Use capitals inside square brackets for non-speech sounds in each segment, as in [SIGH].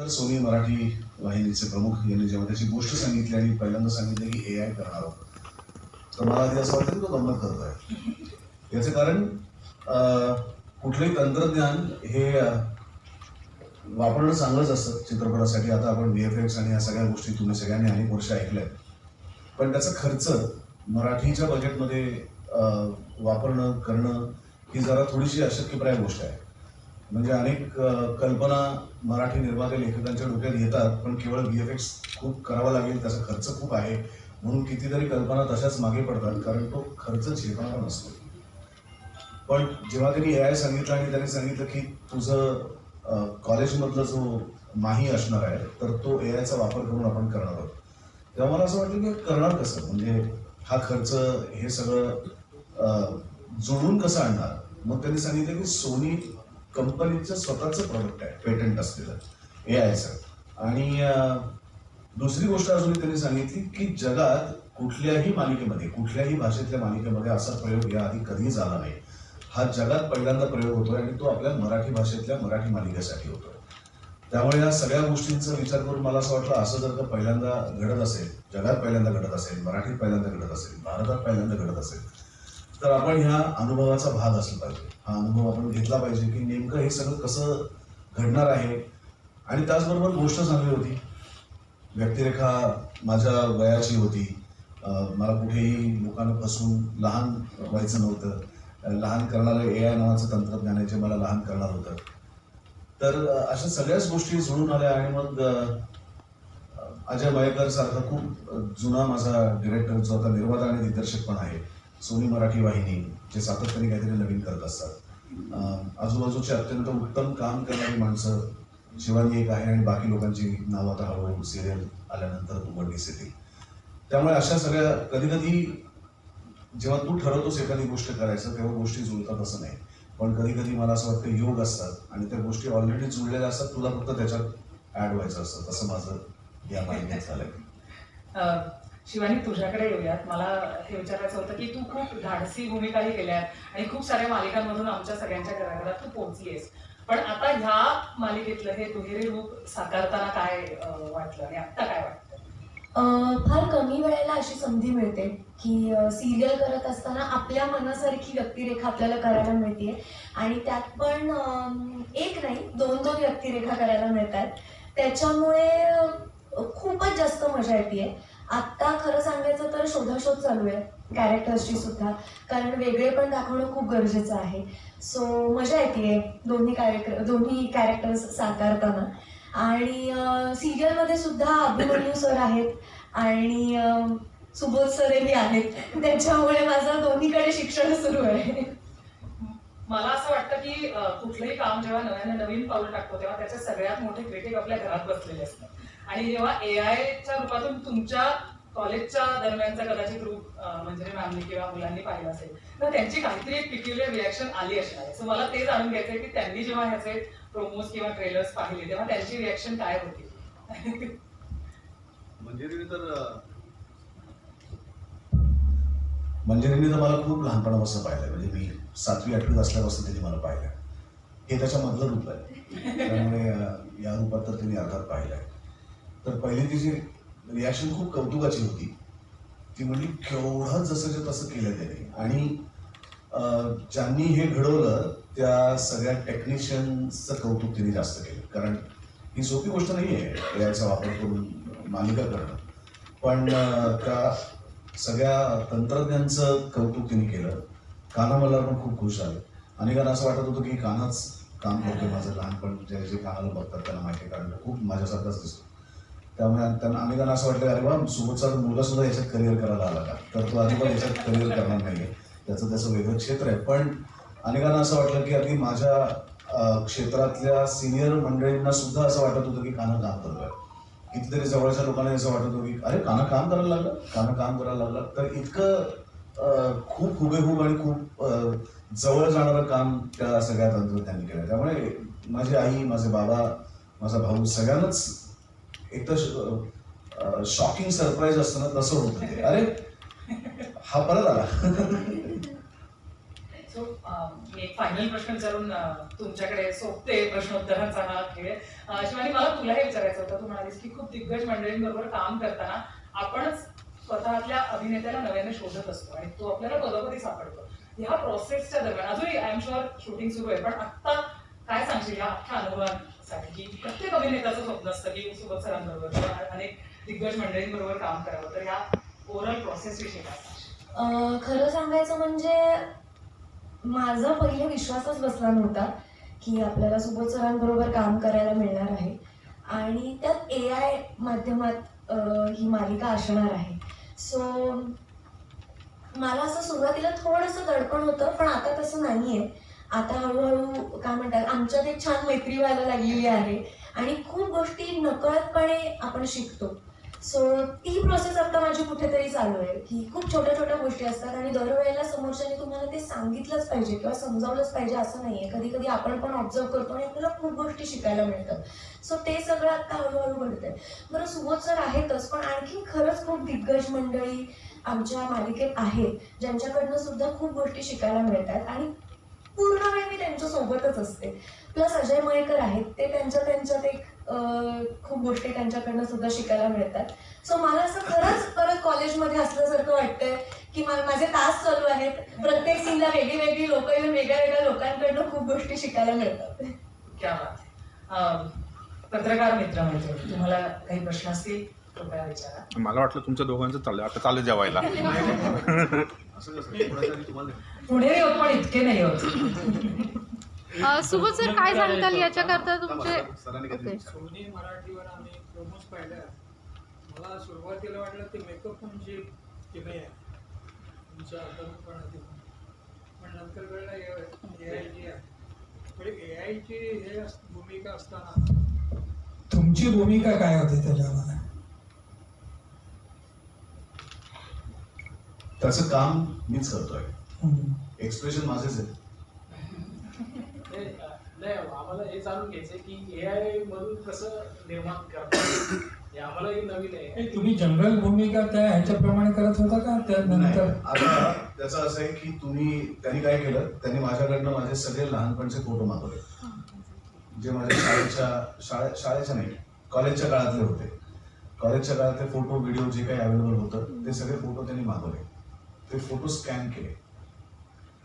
तर सोनी मराठी वाहिनीचे प्रमुख यांनी जेव्हा त्याची गोष्ट सांगितली आणि पहिल्यांदा सांगितलं की ए आय करणार आहोत. तर मला आधी असं वाटतं की तो गंमत आहे याचं कारण कुठलंही तंत्रज्ञान हे वापरणं चांगलंच असतं चित्रपटासाठी. आता आपण व्ही एफ एक्स आणि या सगळ्या गोष्टी तुम्ही सगळ्यांनी अनेक वर्ष ऐकल्यात. पण त्याचा खर्च मराठीच्या बजेटमध्ये अं, वापरणं करणं ही जरा थोडीशी अशक्यप्राय गोष्ट आहे. म्हणजे अनेक कल्पना मराठी निर्माते लेखकांच्या डोक्यात येतात पण केवळ व्ही एफ एक्स खूप करावा लागेल त्याचा खर्च खूप आहे. म्हणून कितीतरी कल्पना तशाच मागे पडतात कारण तो खर्च झेपणारा नसतो. पण जेव्हा त्यांनी ए आय सांगितलं आणि त्यांनी सांगितलं की तुझं कॉलेजमधला जो माही असणार आहे तर तो ए आयचा वापर करून आपण करणार आहोत. तेव्हा मला असं वाटलं की करणार कसं? म्हणजे हा खर्च हे सगळं जोडून कसं आणणार? मग त्यांनी सांगितलं की सोनी कंपनीचं स्वतःचं प्रोडक्ट आहे पेटंट असलेलं. ए सर आणि दुसरी गोष्ट अजून त्यांनी सांगितली की जगात कुठल्याही मालिकेमध्ये कुठल्याही भाषेतल्या मालिकेमध्ये असा प्रयोग याआधी कधीही झाला नाही. हा जगात पहिल्यांदा प्रयोग होतोय आणि तो आपल्या मराठी भाषेतल्या मराठी मालिकेसाठी होतोय. त्यामुळे या सगळ्या गोष्टींचा विचार करून मला असं वाटलं असं जर का पहिल्यांदा घडत असेल जगात पहिल्यांदा घडत असेल मराठीत पहिल्यांदा घडत असेल भारतात पहिल्यांदा घडत असेल तर आपण ह्या अनुभवाचा भाग असला पाहिजे. हा अनुभव आपण घेतला पाहिजे की नेमकं हे सगळं कसं घडणार आहे? आणि त्याचबरोबर गोष्ट चांगली होती. व्यक्तिरेखा माझ्या वयाची होती. मला कुठेही लोकांना फसून लहान व्हायचं नव्हतं. लहान करणारं ए आय नावाचं तंत्रज्ञान आहे जे मला लहान करणार होतं. तर अशा सगळ्याच गोष्टी जुळून आल्या आणि मग अजय मयेकर सारखा खूप जुना माझा डिरेक्टर जो आता निर्माता आणि दिग्दर्शक पण आहे. सोनी मराठी वाहिनी जे सातत्याने काहीतरी नवीन करत असतात. आजूबाजूचे अत्यंत उत्तम काम करणारी माणसं शिवानी एक आहे आणि बाकी लोकांची नावं आता हळूहळू सिरियल आल्यानंतर उघडणीस येतील त्यामुळे अशा सगळ्या कधी कधी जेव्हा तू ठरवतोस एखादी गोष्ट करायचं तेव्हा गोष्टी जुळतात असं नाही. पण कधी कधी मला असं वाटतं योग असतात आणि त्या गोष्टी ऑलरेडी जुळलेल्या असतात तुला फक्त त्याच्यात ऍड व्हायचं असतं. तसं माझं या माहितीत झालंय. शिवानी तुझ्याकडे येऊयात. मला हे विचारायचं होतं की तू खूप धाडसी भूमिकाही केल्या आणि खूप साऱ्या मालिकांमधून आमच्या सगळ्यांच्या घराघरात तू पोहोचलीस पण आता ह्या मालिकेतलं हे दुहेरी रूप साकारताना काय वाटलं आणि आत्ता काय वाटतं? फार कमी वेळेला अशी संधी मिळते की सिरियल करत असताना आपल्या मनासारखी व्यक्तिरेखा आपल्याला करायला मिळते आणि त्यात पण एक नाही दोन दोन व्यक्तिरेखा करायला मिळतात. त्याच्यामुळे खूपच जास्त मजा येते आत्ता खरं सांगायचं तर शोधाशोध चालू आहे कॅरेक्टर्सची सुद्धा. कारण वेगळे पण दाखवणं खूप गरजेचं आहे. सो मजा येते दोन्ही कॅरेक्टर दोन्ही कॅरेक्टर्स साकारताना. आणि सिरियलमध्ये सुद्धा अभिमन्यू सर आहेत आणि सुबोध सरही आहेत. त्याच्यामुळे माझं दोन्हीकडे शिक्षण सुरू आहे. मला असं वाटतं की कुठलंही काम जेव्हा नव्याने नवीन पाऊल टाकतो तेव्हा त्याचे सगळ्यात मोठे क्रिटिक आपल्या घरात बसलेले असतात. आणि जेव्हा ए आयच्या रूपातून तुमच्या कॉलेजच्या दरम्यानचा कदाचित रूप मंजिरी मॅमनी किंवा मुलांनी पाहिलं असेल तर त्यांची काहीतरी एक पिक्युलर रिॲक्शन आली असणार आहे सो मला ते जाणून घ्यायचंय की त्यांनी जेव्हा ह्याचे प्रोमोज किंवा ट्रेलर्स पाहिले तेव्हा त्यांची रिॲक्शन काय होती? [LAUGHS] मंजिरीने तर मंजिरीने तर मला खूप लहानपणापासून पाहिलंय. म्हणजे मी सातवी आठवीत असल्यापासून त्यांनी मला पाहिलं हे त्याच्यामधलं रूप आहे. त्यामुळे या रूपात तर त्यांनी अर्थात पाहिलंय. तर पहिली तिची रिॲक्शन खूप कौतुकाची होती ती म्हणजे केवढं जसंच्या तसं केलं त्याने. आणि ज्यांनी हे घडवलं त्या सगळ्या टेक्निशियन्सचं कौतुक तिने जास्त केलं. कारण ही सोपी गोष्ट नाही आहे याचा वापर करून मालिका करणं. पण त्या सगळ्या तंत्रज्ञांचं कौतुक तिने केलं. काना मला पण खूप खुश झाले. अनेकांना असं वाटत होतं की कानाच काम करतोय माझं लहानपण जे जे कानाला बघतात त्यांना माहिती आहे खूप माझ्यासारखाच दिसतो. त्यामुळे त्यांना अनेकांना असं वाटलं अरे बा सोबतचा मुलगा सुद्धा याच्यात करिअर करायला आला का? तर तो अजिबात याच्यात करिअर करणार नाहीये. त्याचं त्याचं वेगळं क्षेत्र आहे. पण अनेकांना असं वाटलं की अगदी माझ्या क्षेत्रातल्या सिनियर मंडळींना सुद्धा असं वाटत होतं की काना काम करतोय. कितीतरी जवळच्या लोकांना असं वाटत होतं की अरे काना काम करायला लागलं? काना काम करायला लागलं? तर इतकं खूप हुबेहूब आणि खूप जवळ जाणारं काम त्या सगळ्या तंत्रज्ञांनी केलं त्यामुळे माझी आई माझे बाबा माझा भाऊ सगळ्यांनाच एक तर शॉकिंग सरप्राईज असतं ना तसं होतं ते. अरे हा परत आला. [LAUGHS] सो एक फायनल प्रश्न विचारून तुमच्याकडे सोपते प्रश्नोत्तरांचा हा खेळ. शिवानी मला तुला हे विचारायचं होतं. तू म्हणालीस की खूप दिग्गज मंडळींबरोबर काम करताना आपणच स्वतःतल्या अभिनेत्याला नव्याने शोधत असतो आणि तो आपल्याला पदोपदी सापडतो. ह्या प्रोसेसच्या दरम्यान अजूनही आय एम शुअर शूटिंग सुरू आहे पण आत्ता काय सांगशील? या अख्ख्या कारण की प्रत्येक अभिनेत्याचं स्वप्न असतं की सुबोध सरांबरोबर किंवा अनेक दिग्गज मंडळींबरोबर काम करावं. तर ह्या ओरल प्रोसेस विषयी काय खरं सांगायचं म्हणजे माझा पहिले विश्वासच बसला नव्हता की आपल्याला सुबोध सरांबरोबर काम करायला मिळणार आहे. आणि त्यात ए आय माध्यमात ही मालिका असणार आहे. सो मला असं सुरुवातीला थोडंसं दडपण होतं पण आता तसं नाही आहे आता हळूहळू काय म्हणतात आमच्यात एक छान मैत्री व्हायला लागलेली आहे. आणि खूप गोष्टी नकळतपणे आपण शिकतो. सो ती प्रोसेस आता माझी कुठेतरी चालू आहे. की खूप छोट्या छोट्या गोष्टी असतात आणि दरवेळेला समोरच्याने तुम्हाला ते सांगितलंच पाहिजे किंवा समजावलंच पाहिजे असं नाहीये. कधी कधी आपण पण ऑब्झर्व करतो आणि आपल्याला खूप गोष्टी शिकायला मिळतात. सो ते सगळं आता हळूहळू घडतंय. बरं सुबोध सर आहेतच पण आणखी खरंच खूप दिग्गज मंडळी आमच्या मालिकेत आहेत ज्यांच्याकडनं सुद्धा खूप गोष्टी शिकायला मिळतात. आणि पूर्ण वेळ मी त्यांच्या सोबतच असते. प्लस अजय मयेकर आहेत ते त्यांच्या त्यांच्यात एक खूप गोष्टी त्यांच्याकडनं सुद्धा शिकायला मिळतात. सो मला असं खरंच परत कॉलेजमध्ये असल्यासारखं वाटतंय की मा- माझे तास चालू आहेत. प्रत्येक सीनला वेगळी वेगळी लोक येऊन वेगळ्या वेगळ्या लोकांकडनं खूप गोष्टी शिकायला मिळतात. क्या बात आहे. अं, पत्रकार मित्र मैत्रिणी तुम्हाला काही प्रश्न असतील कृपया विचारा. मला वाटलं तुमच्या दोघांचं चाललं आता चालू जेवायला. [LAUGHS] असं कसं तुम्हाला पुढे होत पण इतके नाही होत. अ, सुबोध सर काय सांगताल? याच्याकरता तुमचे ओके. सोनी मराठीवर आम्ही प्रोमोज पाहिल्या. मला सुरुवातीला वाटलं ते मेकअप पण जे केले आहे तुमच्या तरुणपणात पण नंतर कळलं ए आय जी आहे. म्हणजे ए आयची हे भूमिका असताना. तुमची भूमिका काय होती त्याच्यामध्ये? त्याचं काम मीच करतोय. एक्सप्रेशन माझेच आहे नाही नाही, आम्हाला हे जाणून घ्यायचंय की ए आय मधून कसं निर्माण करतात? हे आम्हाला हे नवीन आहे. तुम्ही जनरल भूमिका त्या ह्याच्याप्रमाणे करत होता का? त्यानंतर आता त्याचं असं आहे की तुम्ही त्यांनी काय केलं? त्यांनी माझ्याकडनं माझे सगळे लहानपणचे फोटो मागवले. जे माझ्या शाळेच्या शाळे शाळेच्या नाही कॉलेजच्या काळातले होते. कॉलेजच्या काळातले फोटो व्हिडिओ जे काही अवेलेबल होतं ते सगळे फोटो त्यांनी मागवले. ते फोटो स्कॅन केले.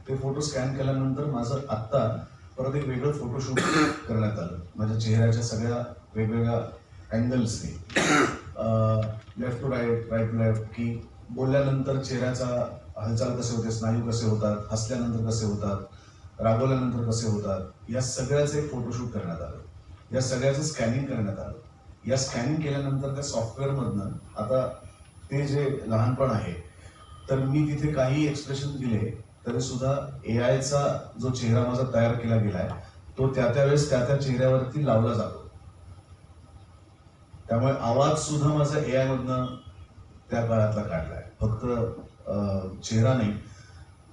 ते फोटो स्कॅन केल्यानंतर माझं आत्ता परत एक वेगळं फोटोशूट करण्यात आलं. माझ्या चेहऱ्याच्या सगळ्या वेगवेगळ्या अँगल्सने left to right right to left की बोलल्यानंतर चेहऱ्याचा हालचाल कसे होते स्नायू कसे होतात हसल्यानंतर कसे होतात रागवल्यानंतर कसे होतात या सगळ्याचं एक फोटोशूट करण्यात आलं. या सगळ्याचं स्कॅनिंग करण्यात आलं. या स्कॅनिंग केल्यानंतर त्या सॉफ्टवेअरमधनं आता ते जे लहानपण आहे तर मी तिथे काही एक्सप्रेशन दिले तरी सुद्धा ए आयचा जो चेहरा माझा तयार केला गेलाय तो त्या त्यावेळेस त्या त्या चेहऱ्यावरती लावला जातो. त्यामुळे आवाज सुद्धा माझा ए आय मधनं त्या काळातला काढलाय. फक्त अं, चेहरा नाही.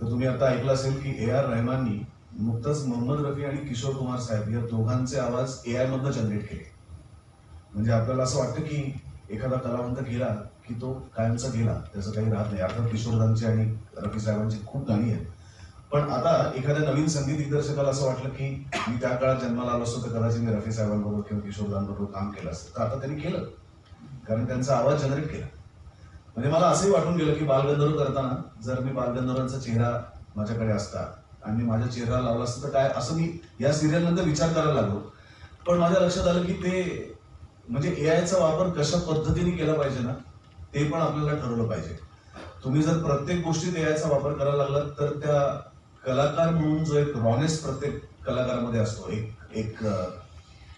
तर तुम्ही आता ऐकलं असेल की ए आर रहमाननी नुकतंच मोहम्मद रफी आणि किशोर कुमार साहेब या दोघांचे आवाज ए आय मधनं जनरेट केले. म्हणजे आपल्याला असं वाटतं की एखादा कलावंत गेला की तो कायमचा गेला त्याचं काही राहत नाही. अर्थात किशोरदांची आणि रफी साहेबांची खूप गाणी आहेत. पण आता एखाद्या नवीन संगीत दिग्दर्शकाला असं वाटलं की मी त्या काळात जन्माला आलो असतो तर कदाचित मी रफी साहेबांबरोबर किंवा किशोरदांबरोबर काम केलं असतं. तर आता त्यांनी केलं. कारण त्यांचा आवाज जनरेट केला. म्हणजे मला असंही वाटून गेलं की बालगंधर्व करताना जर मी बालगंधर्वांचा चेहरा माझ्याकडे असता आणि मी माझ्या चेहरा लावला असतं तर काय असं मी या सिरियल नंतर विचार करायला लागलो. पण माझ्या लक्षात आलं की ते म्हणजे ए आयचा वापर कशा पद्धतीने केला पाहिजे ना ते पण आपल्याला ठरवलं पाहिजे. तुम्ही जर प्रत्येक गोष्टीत ए वापर करायला लागलात तर त्या कलाकार म्हणून जो एक रॉनेस प्रत्येक कलाकारामध्ये असतो एक एक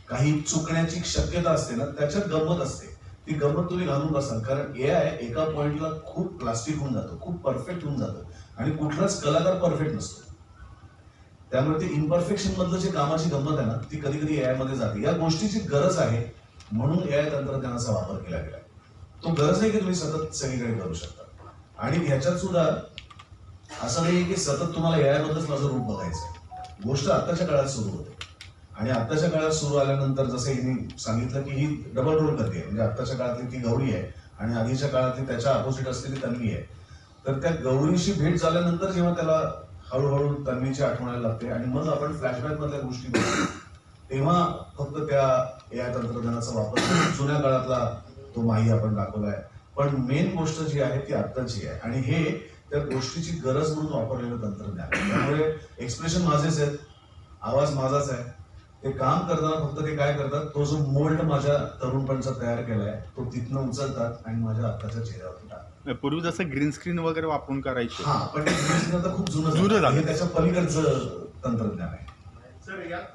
काही चुकण्याची शक्यता असते ना त्याच्यात गंमत असते. ती गंमत तुम्ही घालून बसाल कारण ए आय एका पॉइंटला खूप प्लास्टिक होऊन जातं खूप परफेक्ट होऊन जातं आणि कुठलाच कलाकार परफेक्ट नसतो. त्यामुळे ते इम्परफेक्शन मधलं जे कामाची गंमत आहे ना ती कधी कधी ए आयमध्ये जाते. या गोष्टीची गरज आहे म्हणून ए आय तंत्रज्ञानाचा वापर केला गेला तो गरज नाही की तुम्ही सतत सगळीकडे करू शकता. आणि ह्याच्यात सुद्धा असं नाही की सतत तुम्हाला ए माझं रूप बघायचं गोष्ट आत्ताच्या काळात सुरू होते. आणि आत्ताच्या काळात सुरू आल्यानंतर जसं हिने सांगितलं की ही डबल रोल करते म्हणजे आत्ताच्या काळातली ती गौरी आहे आणि आधीच्या काळातली त्याच्या अपोजिट असलेली तन्वी आहे. तर त्या गौरीशी भेट झाल्यानंतर जेव्हा त्याला हळूहळू तन्वीची आठवणायला लागते आणि मग आपण फ्लॅशबॅक मधल्या गोष्टी तेव्हा फक्त त्या ए आय तंत्रज्ञानाचा वापर जुन्या काळातला तो माही आपण दाखवलाय. पण मेन गोष्ट जी आहे ती आत्ताची आहे. आणि हे त्या गोष्टीची गरज म्हणून वापरलेलं तंत्रज्ञान आहे. त्यामुळे एक्सप्रेशन माझेच आहेत. आवाज माझाच आहे. ते काम करताना फक्त ते काय करतात? तो जो मोल्ड माझ्या तरुणपणचा तयार केलाय तो तिथनं उचलतात आणि माझ्या आत्ताच्या चेहऱ्यावरती टाकतात. पूर्वी जसं ग्रीन स्क्रीन वगैरे वापरून करायचे. हा पण ते डिजिटल आता खूप जुनं जुनं झालं. हे त्याच्या पलीकडचं तंत्रज्ञान आहे. सर याच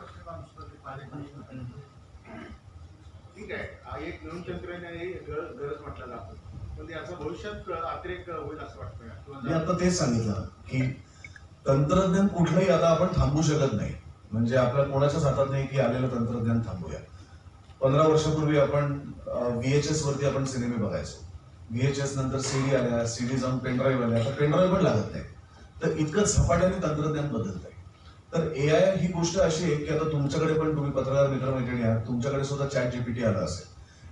ठीक आहे. हा एक नवीन तंत्रज्ञान गरज गरज म्हटलं जातं. पण याचा भविष्यात अतिरेक होईल असं वाटतं मी आता तेच सांगितलं की तंत्रज्ञान कुठलंही आता आपण थांबू शकत नाही. म्हणजे आपल्या कोणाच्याच हातात नाही की आलेलं तंत्रज्ञान थांबूया. पंधरा वर्षापूर्वी आपण व्हीएचएस वरती आपण सिनेमे बघायचो. व्हीएचएस नंतर सीडी आल्या सीडी जाऊन पेनड्राईव्ह आल्या. आता पेनड्राईव्ह पण लागत नाही. तर इतकं झपाट्याने तंत्रज्ञान बदलत आहे तर ए आय ही गोष्ट अशी आहे की आता तुमच्याकडे पण तुम्ही पत्रकार मित्रमैत्रिणी आहात तुमच्याकडे सुद्धा चॅट जीपीटी आलं असेल.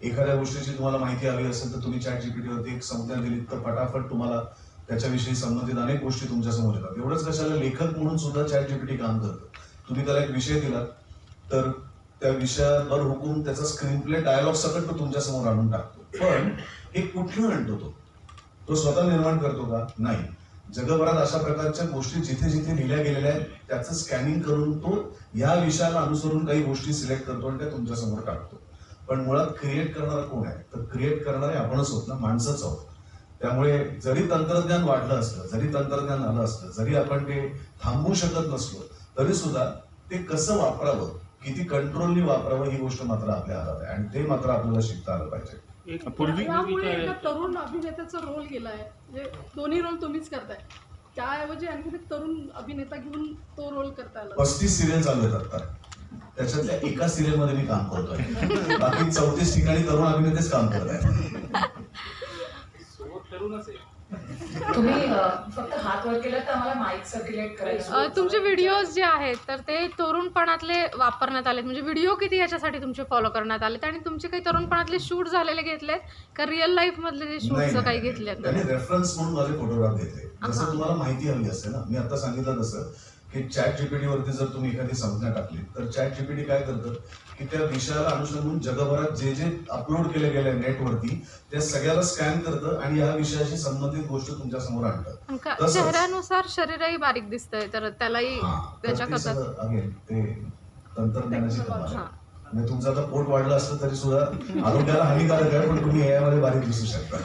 एखाद्या गोष्टीची तुम्हाला माहिती हवी असेल तर तुम्ही चॅट जीपीटी वरती एक संज्ञा दिली तर फटाफट तुम्हाला त्याच्याविषयी संबंधित अनेक गोष्टी तुमच्यासमोर येतात. एवढंच कशाला लेखक म्हणून सुद्धा चॅट जीपीटी काम करतं. तुम्ही त्याला एक विषय दिलात तर त्या विषयावर हुकून त्याचा स्क्रीन प्ले डायलॉग सकट तो तुमच्यासमोर आणून टाकतो. पण हे कुठलं आणतो तो? तो स्वतः निर्माण करतो का? नाही. जगभरात अशा प्रकारच्या गोष्टी जिथे जिथे लिहिल्या गेलेल्या आहेत त्याचं स्कॅनिंग करून तो या विषयाला अनुसरून काही गोष्टी सिलेक्ट करतो आणि त्या तुमच्यासमोर काढतो टाकतो. पण मुळात क्रिएट करणारा कोण आहे? तर क्रिएट करणारे आपणच होत ना माणसंच आहोत. त्यामुळे जरी तंत्रज्ञान वाढलं असलं जरी तंत्रज्ञान आलं असलं जरी आपण ते थांबवू शकत नसलो तरी सुद्धा ते कसं वापरावं किती कंट्रोलनी वापरावं ही गोष्ट मात्र आपल्या हातात आहे. आणि ते मात्र आपल्याला शिकता आलं पाहिजे. एक पूर्वी- यामुळे एका तरुण अभिनेत्याचा रोल गेलाय. म्हणजे दोन्ही रोल तुम्हीच करताय. त्याऐवजी आणखी एक तरुण अभिनेता घेऊन तो रोल करता आला. पस्तीस सिरियल चालू आहेत आता त्याच्यातल्या एका सिरियलमध्ये मी काम करतोय. बाकी चौतीस ठिकाणी तरुण अभिनेतेच काम करत आहेत तरुणच आहे. तुम्ही अं, फक्त हात वर केलं तर आम्हाला माईक सर्क्युलेट अ, करायचं तुमचे व्हिडिओज जे आहेत तर ते तरुणपणातले वापरण्यात आलेत. म्हणजे व्हिडिओ किती याच्यासाठी तुमचे फॉलो करण्यात आलेत? आणि तुमचे काही तरुणपणातले शूट झालेले घेतलेत? का रिअल लाईफ मधले जे शूटचं काही. घेतलेत? त्यांनी रेफरन्स म्हणून माझे फोटोग्राफ घेतले. जसं. तुम्हाला माहिती हवी असते ना मी आता सांगितलं तसं. की चॅट जीपीटी वरती जर तुम्ही एखादी संज्ञा टाकली तर चॅट जीपीटी काय करतं की त्या विषयाला अनुसरून जगभरात जे जे अपलोड केले गेले नेटवरती त्या सगळ्याला स्कॅन करतं आणि या विषयाशी संबंधित गोष्ट तुमच्यासमोर आणतं आणि का- तसंच. चेहऱ्यानुसार शरीरही बारीक दिसतंय तर त्यालाही हा, ते तंत्रज्ञानाची कमाल आहे. हा. म्हणजे तुमचं आता पोट वाढलं असलं तरी सुद्धा आरोग्याला हानिकारक आहे पण तुम्ही AI मध्ये बारीक दिसू शकता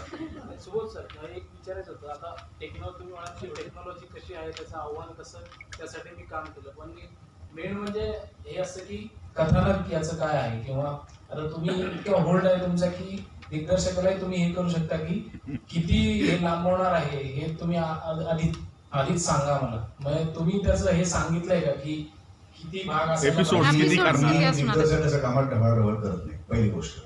विचारायचं होतं. आता टेक्नॉलॉजी तुम्ही म्हणाल की टेक्नॉलॉजी कशी आहे त्याचं आव्हान कसं? त्यासाठी मी काम केलं. पण मेन म्हणजे हे असं की कथानक याचं काय आहे? किंवा आता तुम्ही इतकं होल्ड आहे तुमचा की दिग्दर्शकालाही तुम्ही हे करू शकता की किती हे लांबवणार आहे हे तुम्ही आधी आधीच सांगा मला. म्हणजे तुम्ही त्याचं हे सांगितलंय का की किती भाग मी? दिग्दर्शकाच्या कामात ढवळाढवळ करत नाही पहिली गोष्ट.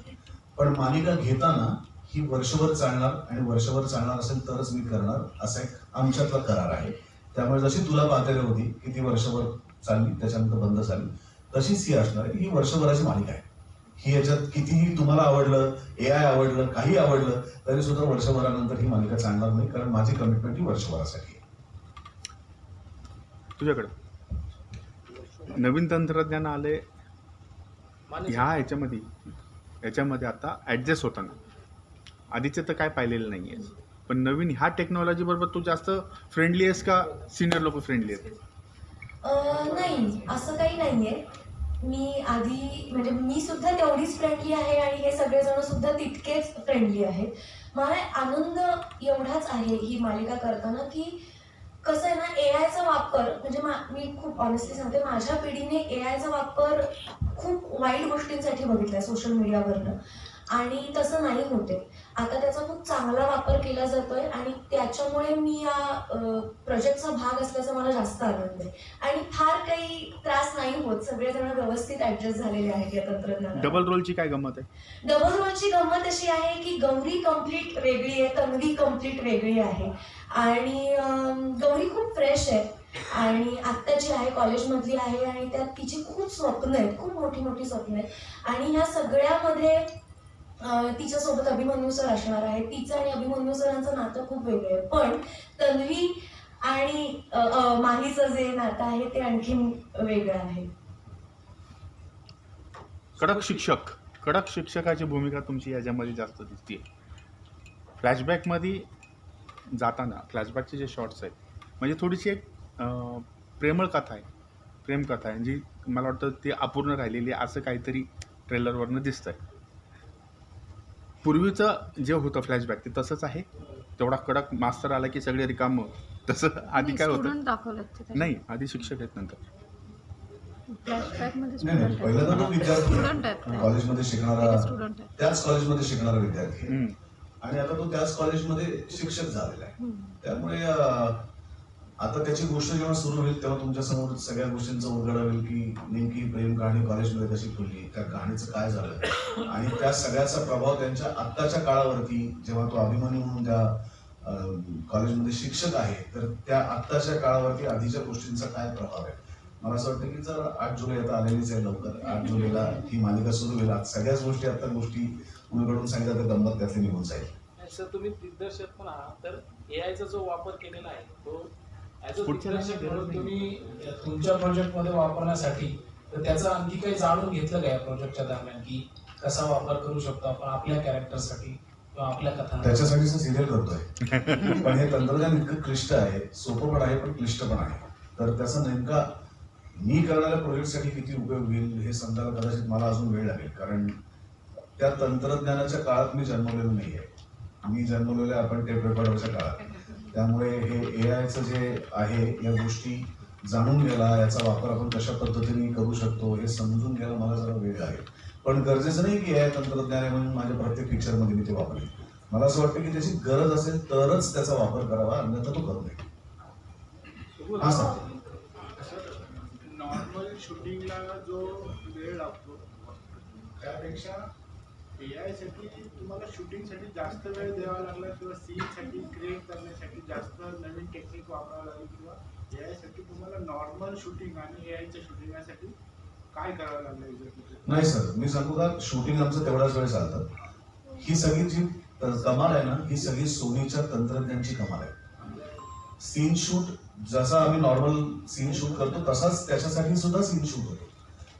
पण मालिका घेताना ही वर्षभर चालणार आणि वर्षभर चालणार असेल तरच मी करणार असा एक आमच्यातला करार आहे. त्यामुळे जशी तुला पाहते होती की ती वर्षभर चालली त्याच्यानंतर बंद झाली तशीच ही असणार आहे ही वर्षभराची मालिका आहे. ही याच्यात कितीही तुम्हाला आवडलं ए आय आवडलं काही आवडलं तरी सुद्धा वर्षभरानंतर ही मालिका चालणार नाही कारण माझी कमिटमेंट ही वर्षभरासाठी आहे. तुझ्याकडं? नवीन तंत्रज्ञान आले ह्या ह्याच्यामध्ये ह्याच्यामध्ये आता ॲडजस्ट होताना. आधीचं तर काय पाहिलेलं नाही आहे पण नवीन ह्या टेक्नॉलॉजी बरोबर तू जास्त फ्रेंडली आहेस का सिनियर लोक फ्रेंडली आहेत? अं, नाही असं काही नाहीये. मी आधी म्हणजे मी सुद्धा तेवढीच फ्रेंडली आहे आणि हे सगळेजण सुद्धा तितकेच फ्रेंडली आहेत. मला आनंद एवढाच आहे ही मालिका करताना की कसं आहे ना ए आयचा वापर म्हणजे मा- मी खूप ऑनेस्टली सांगते माझ्या पिढीने ए आयचा वापर खूप वाईट गोष्टींसाठी बघितलाय सोशल मीडियावरनं आणि तसं नाही होते. आता त्याचा खूप चांगला वापर केला जातोय आणि त्याच्यामुळे मी या प्रोजेक्टचा भाग असल्याचा मला जास्त आनंद आहे. आणि फार काही त्रास नाही होत. सगळेजण व्यवस्थित ऍडजस्ट झालेले आहेत या तंत्रज्ञानात. डबल रोलची काय गंमत आहे? डबल रोलची गंमत अशी आहे की गौरी कंप्लीट वेगळी आहे तन्वी कंप्लीट वेगळी आहे. आणि गौरी खूप फ्रेश आहे. आणि आत्ता जी आहे कॉलेजमधली आहे आणि त्यात तिची खूप स्वप्न आहेत खूप मोठी मोठी स्वप्न आहेत. आणि ह्या सगळ्यामध्ये तिच्यासोबत अभिमन्यू सर असणार आहे तिचं आणि अभिमन्यू सरांचं नातं खूप वेगळं आहे. पण तन्वी आणि माहीचं जे नातं आहे ते आणखीन वेगळं आहे. कडक शिक्षक. कडक शिक्षकाची भूमिका तुमची याच्यामध्ये जास्त दिसते फ्लॅशबॅकमध्ये जाताना फ्लॅशबॅकचे जे शॉर्ट्स आहेत म्हणजे थोडीशी एक प्रेमळ कथा आहे. प्रेमकथा आहे जी मला वाटतं ती अपूर्ण राहिलेली असं काहीतरी ट्रेलरवरनं दिसतंय. पूर्वीचं जे होतं फ्लॅशबॅक ते तसंच आहे. तेवढा कडक मास्तर आला की सगळे रिकामं. तसं आधी काय होतं? नाही आधी शिक्षक आहेत नंतर. फ्लॅशबॅकमध्ये नाही नाही पहिल्यांदा तो. कॉलेजमध्ये शिकणारा त्याच कॉलेजमध्ये शिकणारा विद्यार्थी. आणि आता तो त्याच कॉलेजमध्ये शिक्षक झालेला आहे. त्यामुळे आता त्याची गोष्ट जेव्हा सुरू होईल तेव्हा तुमच्यासमोर सगळ्या गोष्टींचं उलगडा होईल की नेमकी प्रेम कहाणी कॉलेजमध्ये कशी खुलली त्या कहाणीचं काय झालं? आणि त्या सगळ्याचा प्रभाव त्यांच्या आत्ताच्या काळावरती जेव्हा तो अभिमानी म्हणून त्या कॉलेजमध्ये शिक्षक आहे तर त्या आत्ताच्या काळावरती आधीच्या गोष्टींचा काय प्रभाव आहे? मला असं वाटतं की जर आठ जुलै आता आलेलीच आहे लवकर आठ जुलैला ही मालिका सुरू होईल. आज सगळ्याच गोष्टी आता गोष्टी उलगडून सांगितल्या तर गंमत त्यातली निघून जाईल. सर तुम्ही दिग्दर्शक पण आहात तर एआयचा जो वापर केलेला आहे तो तुम्ही तुमच्या प्रोजेक्टमध्ये वापरण्यासाठी तर त्याचं आणखी काही जाणून घेतलं का या प्रोजेक्टच्या दरम्यान की कसा वापर करू शकतो आपण आपल्या कॅरेक्टरसाठी किंवा आपल्या कथा त्याच्यासाठीच सिरियल करतोय. पण हे तंत्रज्ञान इतकं क्लिष्ट आहे सोपं पण आहे पण क्लिष्ट पण आहे. तर त्याचा नेमका मी करणाऱ्या प्रोजेक्टसाठी किती उपयोग होईल हे समजायला कदाचित मला अजून वेळ लागेल. कारण त्या तंत्रज्ञानाच्या काळात मी जन्मलेलो नाही आहे मी जन्मलेलो आहे आपण टेप रेकॉर्डरच्या काळात. त्यामुळे हे ए आयचं जे आहे या गोष्टी जाणून घ्यायला याचा वापर आपण कशा पद्धतीने करू शकतो हे समजून घ्यायला मला जरा वेळ आहे. पण गरजेचं नाही की ए तंत्रज्ञान आहे म्हणून माझ्या प्रत्येक पिक्चरमध्ये मी ते वापरले मला असं वाटतं की त्याची गरज असेल तरच त्याचा वापर करावा अन्यथा तो करू नये. हा सर. नॉर्मल शूटिंगला जो वेळ लागतो त्यापेक्षा ए तुम्हाला शूटिंगसाठी जास्त वेळ द्यावा लागला किंवा सीनसाठी क्रिएट करण्यासाठी जास्त नवीन टेक्निक वापरावं लागेल किंवा ए आयसाठी तुम्हाला नॉर्मल शूटिंग आणि ए आयच्या शूटिंगसाठी काय करावं लागलं नाही सर मी सांगू का? शूटिंग आमचं तेवढाच वेळ चालतं. ही सगळी जी कमाल आहे ना ही सगळी सोनीच्या तंत्रज्ञानची कमाल आहे. सीन शूट जसा आम्ही नॉर्मल सीन शूट करतो तसाच त्याच्यासाठी सुद्धा सीन शूट होतो.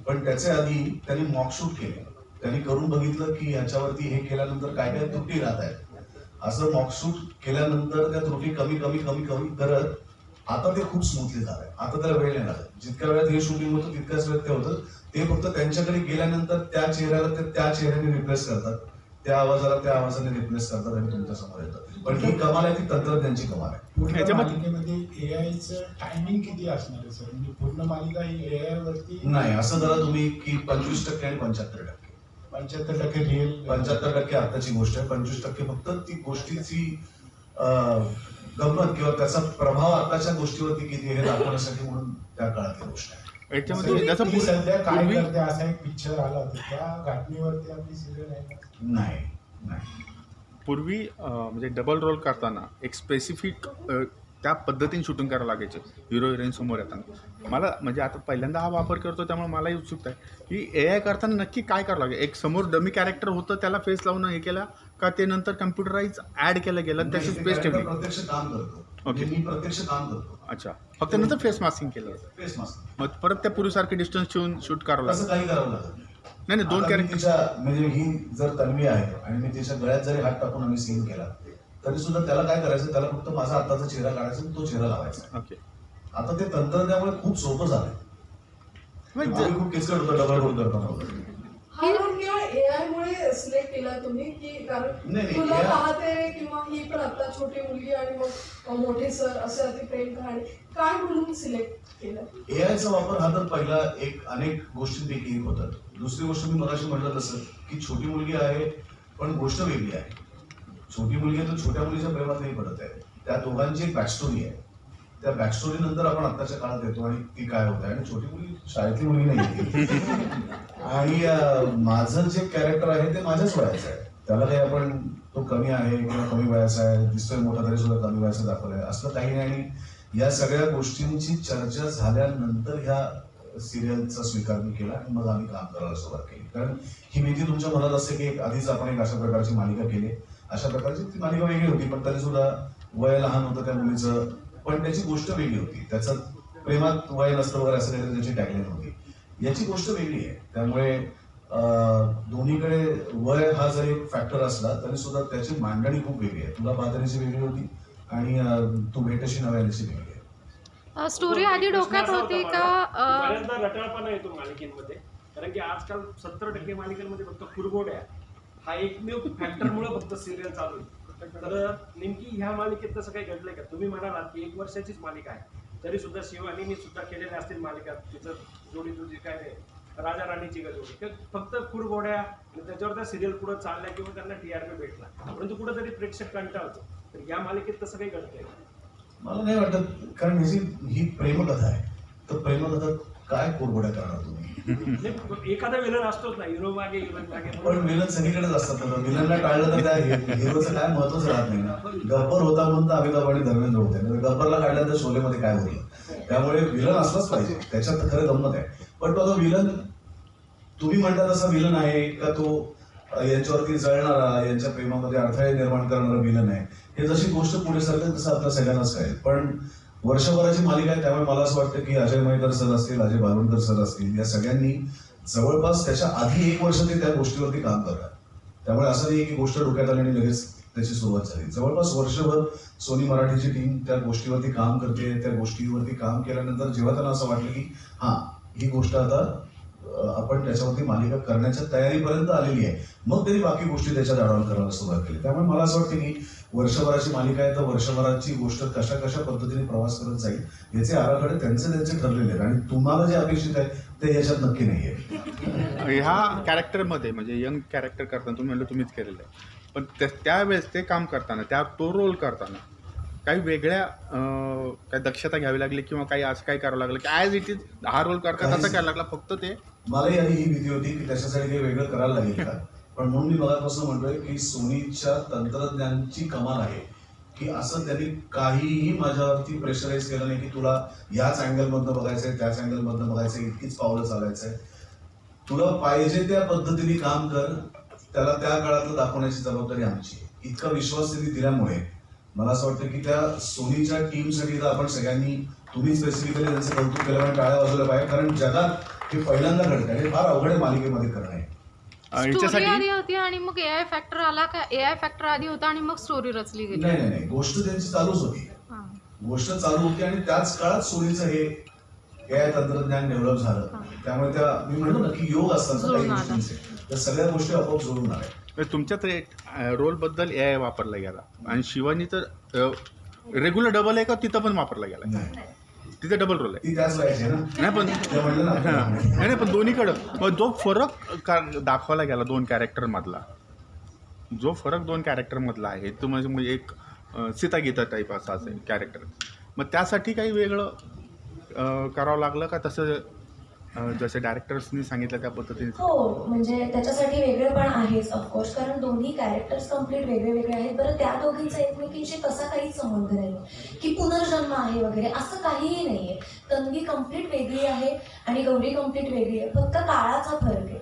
पण त्याच्या आधी त्यांनी मॉक शूट केले. त्यांनी करून बघितलं की ह्याच्यावरती हे केल्यानंतर काय काय त्रुटी राहत आहेत. असं मॉक शूट केल्यानंतर त्या त्रुटी कमी कमी कमी कमी करत आता ते खूप स्मूथली झालंय. आता त्याला वेळ नाही लागत. जितक्या वेळात हे शूटिंग होतं तितक्याच वेळात ते होतं. ते फक्त त्यांच्याकडे गेल्यानंतर त्या चेहऱ्याला ते त्या चेहऱ्याने रिप्लेस करतात. त्या आवाजाला त्या आवाजाने रिप्लेस करतात आणि तुमच्यासमोर येतात. पण ही कमाल आहे ती तंत्रज्ञानची कमाल आहे. मालिकेमध्ये एआयचं टायमिंग किती असणार आहे सर म्हणजे पूर्ण मालिका ही एआय वरती नाही असं जरा तुम्ही की पंचवीस टक्के आणि पंच्याहत्तर टक्के. पंच्याहत्तर टक्के रिअल पंच्याहत्तर टक्के आताची गोष्ट आहे. पंचवीस टक्के फक्त ती गोष्टीची अं, गंमत किंवा त्याचा प्रभाव आताच्या गोष्टीवरती किती आहे हे दाखवण्यासाठी म्हणून त्या काळातली गोष्ट आहे. याच्यामध्ये सध्या काय पूर्वी करते असा एक पिक्चर आला होता. त्या घटनेवरती आपली सिरियल आहे का? नाही नाही. पूर्वी म्हणजे डबल रोल करताना एक स्पेसिफिक त्या पद्धतीने शूटिंग करावं लागायचं. हिरो हिरोईन समोर येताना. मला म्हणजे आता पहिल्यांदा हा वापर करतो त्यामुळे मलाही उत्सुकता आहे. की ए आय करताना नक्की काय करावं लागेल? एक समोर डमी कॅरेक्टर होतं त्याला फेस लावून हे केलं का ते नंतर कम्प्युटराईज ॲड केलं गेलं त्याची नाही, ते स्पेस character ठेवली करतो. अच्छा. फक्त नंतर फेस मास्किंग केलं. फेस मास्क मग परत त्या पूर्वीसारखे डिस्टन्स ठेवून शूट करावं लागलं. नाही. नाही दोन कॅरेक्टर म्हणजे ही जर तन्वी आहे आणि मी तिच्या गळ्यात जरी हात टाकून आम्ही सीन केला तरी सुद्धा त्याला काय करायचं त्याला फक्त माझा आताचा चेहरा काढायचा तो चेहरा लावायचा. ओके. आता ते तंत्रज्ञानामुळे खूप सोपं झालंय. म्हणजे खूप किचकट होतं डबल रोल करताना हा रोल केवळ एआय मुळे सिलेक्ट केला तुम्ही की कारण नाही, नाही, तुला AI पाहते किंवा ही पण आता छोटी मुलगी आणि मग मोठे सर असे अति प्रेम कहाणी काय म्हणून सिलेक्ट केलं? एआयचा वापर हा तर पहिला एक अनेक गोष्टींपैकी एक होता. दुसरी गोष्ट मी मगाशी म्हटलं तसं की छोटी मुलगी आहे पण गोष्ट वेगळी आहे. छोटी मुलगी तर छोट्या मुलीच्या प्रेमात नाही पडत आहे. त्या दोघांची एक बॅकस्टोरी आहे. त्या बॅकस्टोरी नंतर आपण आत्ताच्या काळात येतो आणि ती काय होत आहे. आणि छोटी मुलगी शाळेतली मुलगी नाही आणि माझं जे कॅरेक्टर आहे ते माझ्याच वयाचं आहे. त्याला काही आपण तो कमी आहे किंवा कमी वयाचा आहे दिसतोय मोठा तरी सुद्धा कमी वयाचा दाखवलाय असं काही नाही. आणि या सगळ्या गोष्टींची चर्चा झाल्यानंतर ह्या सिरियलचा स्वीकार मी केला आणि मग आम्ही काम करायला सुरुवात केली. कारण ही भीती तुमच्या मनात असते की एक आधीच आपण एक अशा प्रकारची मालिका केली. अशा प्रकारची ती मालिका वेगळी होती पण तरी सुद्धा वय लहान होतं त्या मुलीचं. पण त्याची गोष्ट वेगळी होती. त्याचं प्रेमात वय नसतं वगैरे असं काहीतरी त्याची टॅगलाईन होती. याची गोष्ट वेगळी आहे. त्यामुळे दोन्हीकडे वय हा जरी फॅक्टर असला तरी सुद्धा त्याची मांडणी खूप वेगळी आहे. तुला बाजारीची वेगळी होती आणि तू भेटशी नव्याची वेगळी आहे. स्टोरी आधी डोक्यात होती का बऱ्याचदा रटाळपणा येतो मालिकेमध्ये. कारण की आजकाल सत्तर टक्के मालिकांमध्ये फक्त कुरगोड्या हा एकमेव फॅक्टरमुळे फक्त सिरियल चालू आहे. तर नेमकी ह्या मालिकेत तसं काही घडलंय का? तुम्ही म्हणालात की एक वर्षाचीच मालिका आहे. तरी सुद्धा शिवानीने सुद्धा केलेल्या असतील मालिका तिचं जोडी तुझी काय आहे राजा राणीची का जोडी? तर फक्त कुरघोड्या आणि त्याच्यावर त्या सिरियल पुढे चालल्या किंवा त्यांना टीआरपी भेटला. परंतु कुठेतरी प्रेक्षक कंटाळतो. तर या मालिकेत तसं काही घडतंय मला नाही वाटत कारण ही प्रेमकथा आहे तर प्रेमकथा काय कोरगोड्या करणार तुम्ही? एखादा विलन असतोच ना हिरो मागे मागे. पण विलन सगळीकडेच असतात ना विलनला टाळलं तर त्या हिरोचं काय महत्वच राहत नाही ना. गब्बर होता म्हणून तर अमिताभ आणि धर्मेंद्र होते. गब्बरला काढलं तर शोलेमध्ये काय होईल? त्यामुळे विलन असलाच पाहिजे. त्याच्यात तर खरं गंमत आहे. पण तो आता विलन तुम्ही म्हणता तसा विलन आहे का तो यांच्यावरती जळणारा यांच्या प्रेमामध्ये अडथळे निर्माण करणारा विलन आहे? हे जशी गोष्ट पुढे सरकेल तसं आपल्या सगळ्यांनाच कळेल. पण वर्षभराची मालिका आहे त्यामुळे मला असं वाटतं की अजय महितर सर असतील अजय बालवणकर सर असतील या सगळ्यांनी जवळपास त्याच्या आधी एक वर्ष ते त्या गोष्टीवरती काम करतात. त्यामुळे असं नाही की गोष्ट डोक्यात आली आणि लगेच त्याची सुरुवात झाली. जवळपास वर्षभर सोनी मराठीची टीम त्या गोष्टीवरती काम करते त्या गोष्टीवरती काम केल्यानंतर जेव्हा त्यांना असं वाटलं की हा ही गोष्ट आता आपण त्याच्यावरती मालिका करण्याच्या तयारीपर्यंत आलेली आहे. मग त्यांनी बाकी गोष्टी त्याच्या दाडावर करायला सुरुवात केली. त्यामुळे मला असं वाटतं की वर्षभराची मालिका आहे तर वर्षभराची गोष्ट कशा कशा पद्धतीने प्रवास करत जाईल याचे आराखडे त्यांचे त्यांचे ठरलेले आहेत. आणि तुम्हाला जे अपेक्षित आहे ते याच्यात नक्की नाही आहे ह्या कॅरेक्टरमध्ये म्हणजे यंग कॅरेक्टर करताना तुम्ही म्हणलं तुम्हीच केलेलं आहे. पण त्या त्यावेळेस ते काम करताना त्या तो रोल करताना काही वेगळ्या काही दक्षता घ्यावी लागली किंवा काही असं काय करावं लागलं की ॲज इट इज हा रोल करता तसं करायला लागला फक्त ते मलाही आधी ही भीती होती की त्याच्यासाठी काही वेगळं करायला लागेल का? पण म्हणून मी मगापासून म्हणतोय की सोनीच्या तंत्रज्ञानची कमाल आहे. की असं त्यांनी काहीही माझ्यावरती प्रेशराईज केलं नाही की तुला याच अँगलमधनं बघायचंय त्याच अँगलमधनं बघायचंय इतकीच पावलं चालायचंय. तुला पाहिजे त्या पद्धतीने काम कर त्याला त्या काळातलं दाखवण्याची जबाबदारी आमची इतका विश्वास त्यांनी दिल्यामुळे मला असं वाटतं की त्या सोनीच्या टीमसाठी तर आपण सगळ्यांनी तुम्ही स्पेसिफिकली त्यांचं कौतुक केलं पाहिजे टाळ्या वाजवल्या पाहिजे कारण जगात हे पहिल्यांदा घडतं हे फार अवघड मालिकेमध्ये करणं आहे स्टोरी याच्यासाठी आधी होती आणि मग ए आय फॅक्टर आला का? ए आय फॅक्टर आधी होता आणि मग स्टोरी रचली गेली. नाही नाही नाही. गोष्ट त्यांची चालूच होती. हां. गोष्ट चालू होती आणि त्याच काळात सोनीचं हे एआय तंत्रज्ञान डेव्हलप झालं. त्यामुळे त्या मी म्हणतो ना की योग असतात ना काही जुळून आला. गोष्टींचे. त्या सगळ्या गोष्टी आपोआप जुळून आल्या. म्हणजे तुमच्यात रोलबद्दल ए आय वापरला गेला. आणि शिवानी तर रेग्युलर डबल आहे का तिथं पण वापरला गेला? नाही. तिथे डबल रोल आहे. नाही पण हां. नाही पण दोन्हीकडं. मग जो फरक का दाखवला गेला दोन कॅरेक्टरमधला जो फरक दोन कॅरेक्टरमधला आहे तो म्हणजे म्हणजे एक सीता गीता टाईप असा असेल कॅरेक्टर मग त्यासाठी काही वेगळं करावं लागलं का तसं जसे डायरेक्टर्सनी सांगितलं त्या पद्धतीने. हो म्हणजे त्याच्यासाठी वेगळं पण आहेच ऑफकोर्स कारण दोन्ही कॅरेक्टर्स कंप्लीट वेगळे वेगळे आहेत. बरं त्या दोघींचा एकमेकींशी तसा काहीच संबंध नाही. की पुनर्जन्म आहे वगैरे असं काहीही नाही आहे तन्वी कंप्लीट वेगळी आहे आणि गौरी कंप्लीट वेगळी आहे. फक्त काळाचा फरक आहे.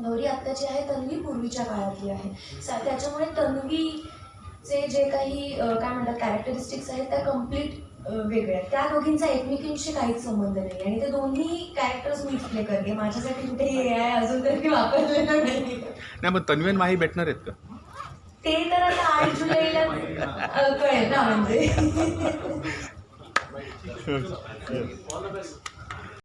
गौरी आत्ताची आहे तन्वी पूर्वीच्या काळातली आहे. त्याच्यामुळे तन्वीचे जे काही काय म्हणतात कॅरेक्टरिस्टिक्स आहेत त्या कंप्लीट वेगळ्या. त्या दोघींचा एकमेकींशी काहीच संबंध नाही. आणि ते दोन्ही कॅरेक्टर्स मीच प्ले करते. माझ्यासाठी कुठेही ए आय अजून तरी वापरलेलं नाही. नाही मग तन्वीन माही भेटणार आहेत का? ते तर आता आठ जुलैला अं, कळेल ना म्हणजे. All the best